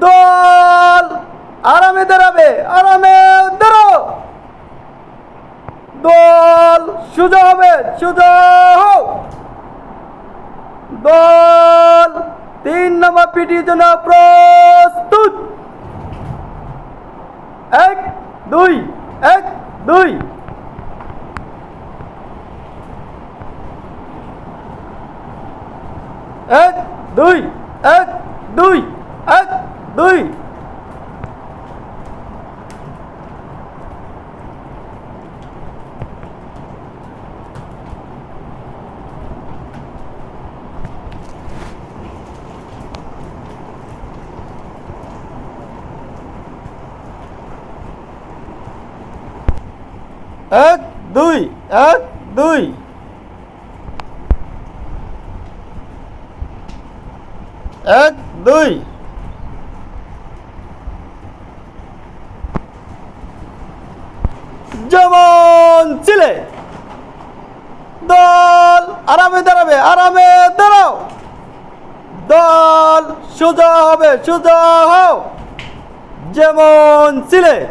দল। আরামে দাঁড়াবে, আরামে দাঁড়াও। দল সোজা হবে, সোজা দল তিন নম্বর পিটির জন্য প্রস্তুত। এক, দুই এক দুই। এক দুই এক, দুই। đi. Ớt đuôi ớt đuôi ớt đuôi যেমন চিলে। দল আরামে দাঁড়াবে আরামে দাঁড়াও। দল সোজা হবে সোজা হও। যেমন ছিলে